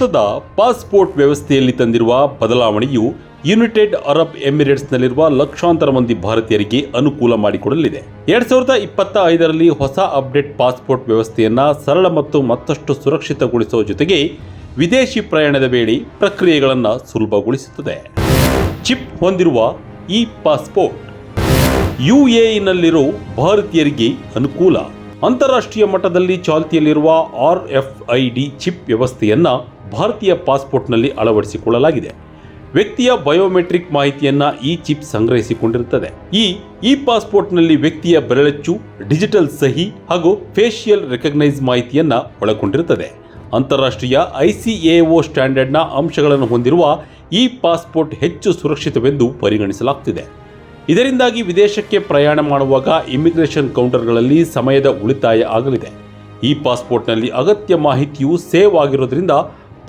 ಭಾರತದ ಪಾಸ್ಪೋರ್ಟ್ ವ್ಯವಸ್ಥೆಯಲ್ಲಿ ತಂದಿರುವ ಬದಲಾವಣೆಯು ಯುನೈಟೆಡ್ ಅರಬ್ ಎಮಿರೇಟ್ಸ್ನಲ್ಲಿರುವ ಲಕ್ಷಾಂತರ ಮಂದಿ ಭಾರತೀಯರಿಗೆ ಅನುಕೂಲ ಮಾಡಿಕೊಡಲಿದೆ. ಎರಡ್ ಸಾವಿರದ ಇಪ್ಪತ್ತ ಐದರಲ್ಲಿ ಹೊಸ ಅಪ್ಡೇಟ್ ಪಾಸ್ಪೋರ್ಟ್ ವ್ಯವಸ್ಥೆಯನ್ನ ಸರಳ ಮತ್ತು ಮತ್ತಷ್ಟು ಸುರಕ್ಷಿತಗೊಳಿಸುವ ಜೊತೆಗೆ ವಿದೇಶಿ ಪ್ರಯಾಣದ ವೇಳೆ ಪ್ರಕ್ರಿಯೆಗಳನ್ನು ಸುಲಭಗೊಳಿಸುತ್ತದೆ. ಚಿಪ್ ಹೊಂದಿರುವ ಈ ಪಾಸ್ಪೋರ್ಟ್ ಯುಎಇನಲ್ಲಿರೋ ಭಾರತೀಯರಿಗೆ ಅನುಕೂಲ. ಅಂತಾರಾಷ್ಟ್ರೀಯ ಮಟ್ಟದಲ್ಲಿ ಚಾಲ್ತಿಯಲ್ಲಿರುವ R F I D chip ವ್ಯವಸ್ಥೆಯನ್ನು ಭಾರತೀಯ ಪಾಸ್ಪೋರ್ಟ್ನಲ್ಲಿ ಅಳವಡಿಸಿಕೊಳ್ಳಲಾಗಿದೆ. ವ್ಯಕ್ತಿಯ ಬಯೋಮೆಟ್ರಿಕ್ ಮಾಹಿತಿಯನ್ನು ಈ ಚಿಪ್ ಸಂಗ್ರಹಿಸಿಕೊಂಡಿರುತ್ತದೆ. ಈ ಇ ಪಾಸ್ಪೋರ್ಟ್ನಲ್ಲಿ ವ್ಯಕ್ತಿಯ ಬೆರಳಚ್ಚು, ಡಿಜಿಟಲ್ ಸಹಿ ಹಾಗೂ ಫೇಶಿಯಲ್ ರೆಕಗ್ನೈಸ್ ಮಾಹಿತಿಯನ್ನು ಒಳಗೊಂಡಿರುತ್ತದೆ. ಅಂತಾರಾಷ್ಟ್ರೀಯ ಐಸಿಎಒ ಸ್ಟ್ಯಾಂಡರ್ಡ್ನ ಅಂಶಗಳನ್ನು ಹೊಂದಿರುವ ಈ ಪಾಸ್ಪೋರ್ಟ್ ಹೆಚ್ಚು ಸುರಕ್ಷಿತವೆಂದು ಪರಿಗಣಿಸಲಾಗುತ್ತಿದೆ ಇದರಿಂದಾಗಿ ವಿದೇಶಕ್ಕೆ ಪ್ರಯಾಣ ಮಾಡುವಾಗ ಇಮಿಗ್ರೇಷನ್ ಕೌಂಟರ್ಗಳಲ್ಲಿ ಸಮಯದ ಉಳಿತಾಯ ಆಗಲಿದೆ. ಈ ಪಾಸ್ಪೋರ್ಟ್ನಲ್ಲಿ ಅಗತ್ಯ ಮಾಹಿತಿಯು ಸೇವ್ ಆಗಿರೋದ್ರಿಂದ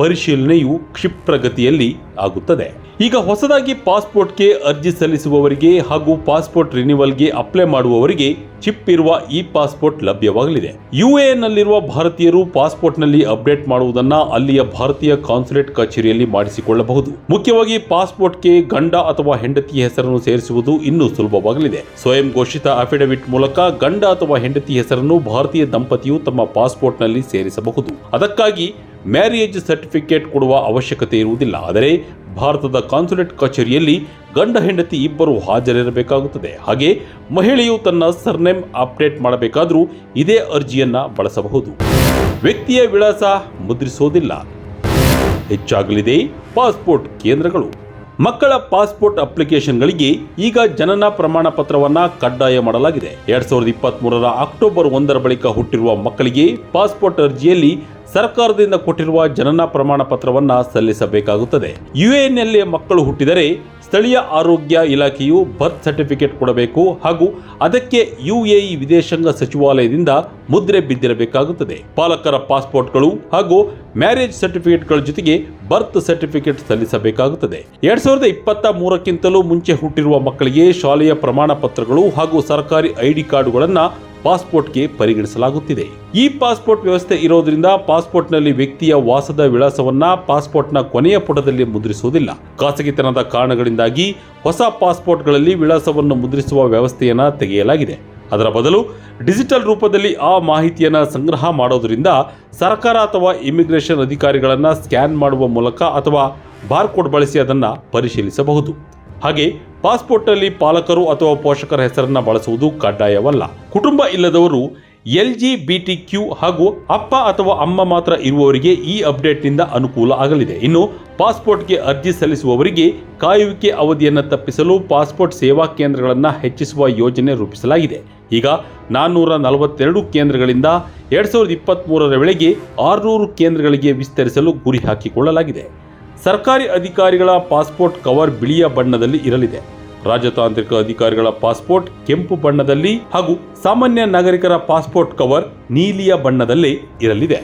ಪರಿಶೀಲನೆಯು ಕ್ಷಿಪ್ರಗತಿಯಲ್ಲಿ ಆಗುತ್ತದೆ. ಈಗ ಹೊಸದಾಗಿ ಪಾಸ್ಪೋರ್ಟ್ಗೆ ಅರ್ಜಿ ಸಲ್ಲಿಸುವವರಿಗೆ ಹಾಗೂ ಪಾಸ್ಪೋರ್ಟ್ ರಿನಿವಲ್ಗೆ ಅಪ್ಲೈ ಮಾಡುವವರಿಗೆ ಚಿಪ್ ಇರುವ ಇ ಪಾಸ್ಪೋರ್ಟ್ ಲಭ್ಯವಾಗಲಿದೆ. ಯುಎನಲ್ಲಿರುವ ಭಾರತೀಯರು ಪಾಸ್ಪೋರ್ಟ್ನಲ್ಲಿ ಅಪ್ಡೇಟ್ ಮಾಡುವುದನ್ನು ಅಲ್ಲಿಯ ಭಾರತೀಯ ಕಾನ್ಸುಲೇಟ್ ಕಚೇರಿಯಲ್ಲಿ ಮಾಡಿಸಿಕೊಳ್ಳಬಹುದು. ಮುಖ್ಯವಾಗಿ ಪಾಸ್ಪೋರ್ಟ್ಗೆ ಗಂಡ ಅಥವಾ ಹೆಂಡತಿ ಹೆಸರನ್ನು ಸೇರಿಸುವುದು ಇನ್ನೂ ಸುಲಭವಾಗಲಿದೆ. ಸ್ವಯಂ ಘೋಷಿತ ಅಫಿಡವಿಟ್ ಮೂಲಕ ಗಂಡ ಅಥವಾ ಹೆಂಡತಿ ಹೆಸರನ್ನು ಭಾರತೀಯ ದಂಪತಿಯು ತಮ್ಮ ಪಾಸ್ಪೋರ್ಟ್ನಲ್ಲಿ ಸೇರಿಸಬಹುದು. ಅದಕ್ಕಾಗಿ ಮ್ಯಾರೇಜ್ ಸರ್ಟಿಫಿಕೇಟ್ ಕೊಡುವ ಅವಶ್ಯಕತೆ ಇರುವುದಿಲ್ಲ. ಆದರೆ ಭಾರತದ ಕಾನ್ಸುಲೇಟ್ ಕಚೇರಿಯಲ್ಲಿ ಗಂಡ ಹೆಂಡತಿ ಇಬ್ಬರು ಹಾಜರಿರಬೇಕಾಗುತ್ತದೆ. ಹಾಗೆ ಮಹಿಳೆಯು ತನ್ನ ಸರ್ನೇಮ್ ಅಪ್ಡೇಟ್ ಮಾಡಬೇಕಾದರೂ ಇದೇ ಅರ್ಜಿಯನ್ನ ಬಳಸಬಹುದು. ವ್ಯಕ್ತಿಯ ವಿಳಾಸ ಮುದ್ರಿಸೋದಿಲ್ಲ. ಹೆಚ್ಚಾಗಲಿದೆ ಪಾಸ್ಪೋರ್ಟ್ ಕೇಂದ್ರಗಳು. ಮಕ್ಕಳ ಪಾಸ್ಪೋರ್ಟ್ ಅಪ್ಲಿಕೇಶನ್ಗಳಿಗೆ ಈಗ ಜನನ ಪ್ರಮಾಣ ಪತ್ರವನ್ನ ಕಡ್ಡಾಯ ಮಾಡಲಾಗಿದೆ. ಎರಡ್ ಸಾವಿರದ ಇಪ್ಪತ್ತ್ ಮೂರರ ಅಕ್ಟೋಬರ್ ಒಂದರ ಬಳಿಕ ಹುಟ್ಟಿರುವ ಮಕ್ಕಳಿಗೆ ಪಾಸ್ಪೋರ್ಟ್ ಅರ್ಜಿಯಲ್ಲಿ ಸರ್ಕಾರದಿಂದ ಕೊಟ್ಟಿರುವ ಜನನ ಪ್ರಮಾಣ ಪತ್ರವನ್ನ ಸಲ್ಲಿಸಬೇಕಾಗುತ್ತದೆ. ಯುಎಇನಲ್ಲಿ ಮಕ್ಕಳು ಹುಟ್ಟಿದರೆ ಸ್ಥಳೀಯ ಆರೋಗ್ಯ ಇಲಾಖೆಯು ಬರ್ತ್ ಸರ್ಟಿಫಿಕೇಟ್ ಕೊಡಬೇಕು ಹಾಗೂ ಅದಕ್ಕೆ ಯುಎಇ ವಿದೇಶಾಂಗ ಸಚಿವಾಲಯದಿಂದ ಮುದ್ರೆ ಬಿದ್ದಿರಬೇಕಾಗುತ್ತದೆ. ಪಾಲಕರ ಪಾಸ್ಪೋರ್ಟ್ಗಳು ಹಾಗೂ ಮ್ಯಾರೇಜ್ ಸರ್ಟಿಫಿಕೇಟ್ಗಳ ಜೊತೆಗೆ ಬರ್ತ್ ಸರ್ಟಿಫಿಕೇಟ್ ಸಲ್ಲಿಸಬೇಕಾಗುತ್ತದೆ. ಎರಡ್ ಸಾವಿರದ ಇಪ್ಪತ್ತ ಮೂರಕ್ಕಿಂತಲೂ ಮುಂಚೆ ಹುಟ್ಟಿರುವ ಮಕ್ಕಳಿಗೆ ಶಾಲೆಯ ಪ್ರಮಾಣ ಪತ್ರಗಳು ಹಾಗೂ ಸರ್ಕಾರಿ ಐಡಿ ಕಾರ್ಡುಗಳನ್ನು ಪಾಸ್ಪೋರ್ಟ್ಗೆ ಪರಿಗಣಿಸಲಾಗುತ್ತಿದೆ. ಈ ಪಾಸ್ಪೋರ್ಟ್ ವ್ಯವಸ್ಥೆ ಇರೋದ್ರಿಂದ ಪಾಸ್ಪೋರ್ಟ್ನಲ್ಲಿ ವ್ಯಕ್ತಿಯ ವಾಸದ ವಿಳಾಸವನ್ನ ಪಾಸ್ಪೋರ್ಟ್ನ ಕೊನೆಯ ಪುಟದಲ್ಲಿ ಮುದ್ರಿಸುವುದಿಲ್ಲ. ಖಾಸಗಿತನದ ಕಾರಣಗಳಿಂದಾಗಿ ಹೊಸ ಪಾಸ್ಪೋರ್ಟ್ಗಳಲ್ಲಿ ವಿಳಾಸವನ್ನು ಮುದ್ರಿಸುವ ವ್ಯವಸ್ಥೆಯನ್ನ ತೆಗೆಯಲಾಗಿದೆ. ಅದರ ಬದಲು ಡಿಜಿಟಲ್ ರೂಪದಲ್ಲಿ ಆ ಮಾಹಿತಿಯನ್ನು ಸಂಗ್ರಹ ಮಾಡೋದರಿಂದ ಸರ್ಕಾರ ಅಥವಾ ಇಮಿಗ್ರೇಷನ್ ಅಧಿಕಾರಿಗಳನ್ನು ಸ್ಕ್ಯಾನ್ ಮಾಡುವ ಮೂಲಕ ಅಥವಾ ಬಾರ್ಕೋಡ್ ಬಳಸಿ ಅದನ್ನು ಪರಿಶೀಲಿಸಬಹುದು. ಹಾಗೆ ಪಾಸ್ಪೋರ್ಟ್ನಲ್ಲಿ ಪಾಲಕರು ಅಥವಾ ಪೋಷಕರ ಹೆಸರನ್ನ ಬಳಸುವುದು ಕಡ್ಡಾಯವಲ್ಲ. ಕುಟುಂಬ ಇಲ್ಲದವರು L G B T Q ಹಾಗೂ ಅಪ್ಪ ಅಥವಾ ಅಮ್ಮ ಮಾತ್ರ ಇರುವವರಿಗೆ ಈ ಅಪ್ಡೇಟ್ನಿಂದ ಅನುಕೂಲ ಆಗಲಿದೆ. ಇನ್ನು ಪಾಸ್ಪೋರ್ಟ್ಗೆ ಅರ್ಜಿ ಸಲ್ಲಿಸುವವರಿಗೆ ಕಾಯುವಿಕೆ ಅವಧಿಯನ್ನು ತಪ್ಪಿಸಲು ಪಾಸ್ಪೋರ್ಟ್ ಸೇವಾ ಕೇಂದ್ರಗಳನ್ನು ಹೆಚ್ಚಿಸುವ ಯೋಜನೆ ರೂಪಿಸಲಾಗಿದೆ. ಈಗ ನಾನ್ನೂರ ನಲವತ್ತೆರಡು ಕೇಂದ್ರಗಳಿಂದ ಎರಡ್ ಸಾವಿರದ ಇಪ್ಪತ್ತ್ಮೂರರ ವೇಳೆಗೆ ಆರುನೂರು ಕೇಂದ್ರಗಳಿಗೆ ವಿಸ್ತರಿಸಲು ಗುರಿ ಹಾಕಿಕೊಳ್ಳಲಾಗಿದೆ. ಸರ್ಕಾರಿ ಅಧಿಕಾರಿಗಳ ಪಾಸ್ಪೋರ್ಟ್ ಕವರ್ ಬಿಳಿಯ ಬಣ್ಣದಲ್ಲಿ ಇರಲಿದೆ. ರಾಜತಾಂತ್ರಿಕ ಅಧಿಕಾರಿಗಳ ಪಾಸ್ಪೋರ್ಟ್ ಕೆಂಪು ಬಣ್ಣದಲ್ಲಿ ಹಾಗೂ ಸಾಮಾನ್ಯ ನಾಗರಿಕರ ಪಾಸ್ಪೋರ್ಟ್ ಕವರ್ ನೀಲಿಯ ಬಣ್ಣದಲ್ಲಿ ಇರಲಿದೆ.